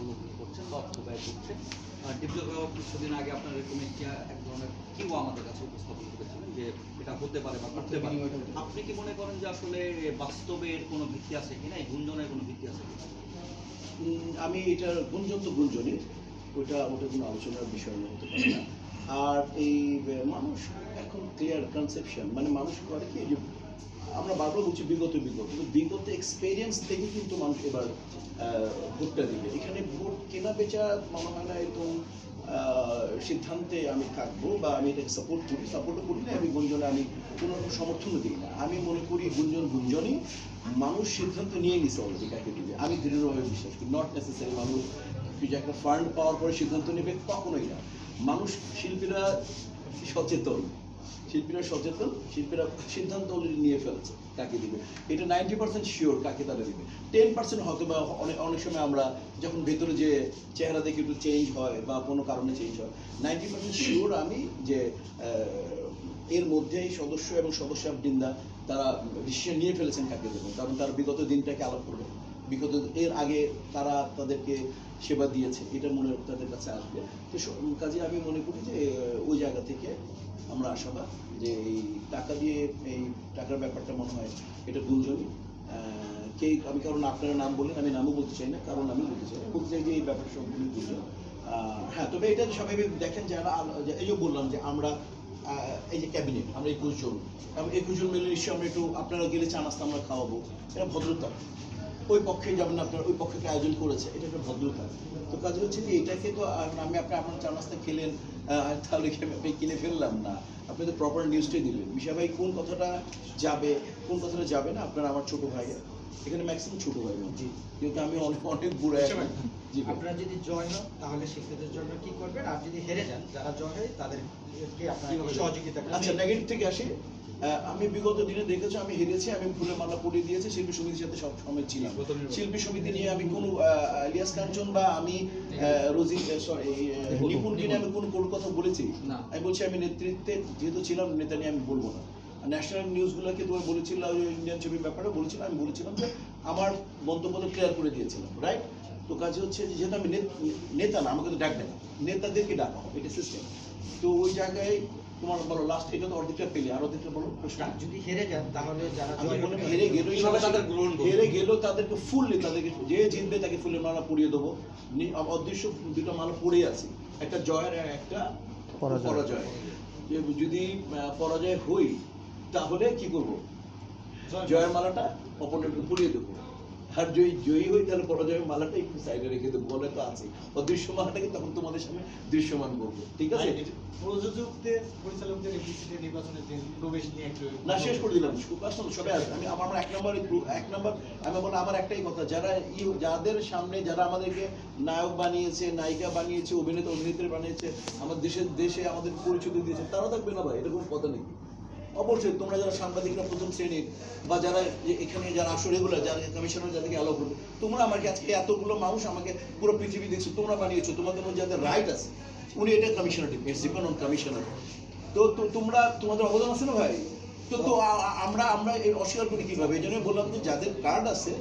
অনুভূতি করছেন বা অর্থ ব্যয় করছেন ডিপ্লোগ্রাফ কিছুদিন আগে আপনার এরকম একটি এক ধরনের কিউ আমাদের কাছে উপস্থাপন করেছিলেন যে এটা হতে পারে বা করতে পারে। আপনি কি মনে করেন যে আসলে বাস্তবে এর কোনো ভিত্তি আছে কিনা? এই গুঞ্জনের কোনো ভিত্তি আছে কিনা? আমি এটা গুঞ্জন তো গুঞ্জনই। ওটা ওটা কোনো আলোচনার বিষয় না হতে পারে না। আর এই মানুষ এখন ক্লিয়ার কনসেপশন মানে মানুষ করে কি আমরা বারবার বলছি বিগত বিগত, কিন্তু বিগত এক্সপেরিয়েন্স থেকে কিন্তু মানুষ এবার ভোটটা দিবে। এখানে ভোট কেনা বেচা মনে হয় না এরকম সিদ্ধান্তে আমি থাকব বা আমি এটাকে সাপোর্ট করি। সাপোর্টও করি না, আমি গুঞ্জনে আমি কোনো রকম সমর্থনও দিই না। আমি মনে করি গুঞ্জন গুঞ্জনই মানুষ সিদ্ধান্ত নিয়ে নিছে অলরেডি কাকে দিবে। আমি দৃঢ়ভাবে বিশ্বাস করি। নট নেসেসারি মানুষ যে একটা ফান্ড পাওয়ার পরে সিদ্ধান্ত নেবে, কখনোই না। মানুষ, শিল্পীরা সচেতন। শিল্পীরা সচেতন, শিল্পীরা সিদ্ধান্ত অলরেডি নিয়ে ফেলছে কাকে দিবে। এটা নাইনটি পার্সেন্ট শিওর কাকে তারা দিবে। টেন পার্সেন্ট হয়তো বা অনেক অনেক সময় আমরা যখন ভেতরে যে চেহারা দেখে একটু চেঞ্জ হয় বা কোনো কারণে চেঞ্জ হয় নাইনটি পার্সেন্ট শিওর আমি যে এর মধ্যেই সদস্য এবং সদস্য বৃন্দা তারা ডিসিশন নিয়ে ফেলেছেন কাকে দেবেন। কারণ তারা বিগত দিনটাকে আলাপ করবে। বিগত এর আগে তারা তাদেরকে সেবা দিয়েছে, এটা মনে তাদের কাছে আসবে। তো কাজে আমি মনে করি যে ওই জায়গা থেকে আমরা আশাবাদ যে এই টাকা দিয়ে এই টাকার ব্যাপারটা মনে হয় এটা গুঞ্জনই। কে, আমি কারণ আপনারা নাম বললেন, আমি নামও বলতে চাই না, কারণ আমি বলতে চাই বলতে চাই যে এই ব্যাপারটা সম্পূর্ণ গুঞ্জন। হ্যাঁ তবে এটা সবাই দেখেন যারা এই যে বললাম যে আমরা এই যে ক্যাবিনেট, আমরা একুশ জন। একুশ জন মিলে নিশ্চয়ই আমরা একটু, আপনারা গেলে চা নাস্তা আমরা খাওয়াবো। এটা ভদ্রতা। ওই পক্ষে যেমন আপনার ওই পক্ষকে আয়োজন করেছে এটা একটা ভদ্রতা। তো কাজ হচ্ছে যে এটাকে তো আর আমি আপনি আপনার চা নাস্তা খেলেন তাহলে কি আমি আপনি কিনে ফেললাম? না আপনি তো প্রপার নিউজটাই দিলেন। মিশা ভাই কোন কথাটা যাবে কোন কথাটা যাবে না? আপনার আমার ছোট ভাই। এখানে ম্যাক্সিমাম ছোট ভাই। জি। কিন্তু আমি অনেক অনেক বুড়ো এখন। আপনারা যদি জয় হন তাহলে শিক্ষকদের জন্য কি করবেন? আর যদি হেরে যান যারা জয় হয় তাদেরকে আপনারা সহযোগিতা করবেন আচ্ছা নেগেটিভ থেকে আসি। আমি বিগত দিনে দেখেছি আমি হেরেছি আমি ফুলের মালা পরিয়ে দিয়েছি শিল্পী সমিতির সাথে সব সময় ছিলাম। শিল্পী সমিতি নিয়ে আমি কোনো ইলিয়াস কাঞ্চন বা আমি রোজি সরি নিপুণকে নিয়ে আমি কোনো কোনো কথা বলেছি? না। আমি বলছি আমি নেতৃত্বে যেহেতু ছিলাম নেতা নিয়ে আমি বলব না। ন্যাশনাল নিউজগুলোকে তোমার বলেছিলাম ইন্ডিয়ান ছবির ব্যাপারে বলেছিলাম আমি বলেছিলাম যে আমার মন্তব্যটা ক্লিয়ার করে দিয়েছিলাম রাইট তো কাজে হচ্ছে যে যেহেতু আমি নেতা না আমাকে তো ডাক ডাকা নেতাদেরকে ডাকা হবে এটা সিস্টেম তো ওই জায়গায় তোমার বলো লাস্ট এটা তো অর্ধেকটা পেলে আর অর্ধেকটা বলো প্রশ্ন যদি হেরে যান তাহলে যারা আমি জয় হেরে কীভাবে তাদের গ্রহণ? হেরে গেলেও তাদেরকে ফুললি তাদেরকে যে জিতবে তাকে ফুলের মালা পরিয়ে দেবো। অদৃশ্য দুটো মালা পড়ে আছে। একটা জয়ের আর একটা পরাজয়। যদি আহ, পরাজয় হই তাহলে কি করব? জয়ের মালাটা অপোনেন্টকে পরিয়ে দেবো। আর জয়ী জয়ী হই তাহলে পরাজয়ের মালাটা একটু সাইডে রেখে দেবো বলে তো আছে অদৃশ্য মালাটাকে তখন তোমাদের সামনে দৃশ্যমান করব ঠিক আছে? প্রযোজকদের পরিচালকদের নির্বাচনের প্রবেশ নিয়ে একটু না শেষ করে দিলাম আসলে সবাই আসবে আমি আমার এক নম্বর এক নম্বর আমি বললাম আমার একটাই কথা যারা ই- যাদের সামনে যারা আমাদেরকে নায়ক বানিয়েছে নায়িকা বানিয়েছে অভিনেতা অভিনেত্রী বানিয়েছে আমার দেশের দেশে আমাদের পরিচিতি দিয়েছে তারা থাকবে না ভাই এরকম কথা নেই। অবশ্যই তোমরা যারা সাংবাদিকরা প্রথম শ্রেণির বা যারা এখানে যারা আসো রেগুলার যারা কমিশনার যাদেরকে অ্যালাউ করবে, তোমরা আমাকে আজকে এতগুলো মানুষ আমাকে পুরো পৃথিবী দেখছ, তোমরা বানিয়েছো, তোমাদের মধ্যে যাদের রাইট আছে, উনি এটা commissioner it's depend on commissioner তো তোমরা, তোমাদের অবদান আছে না ভাই? তো তো আমরা আমরা অস্বীকার করি কীভাবে? এই জন্য বললাম যে যাদের কার্ড আছে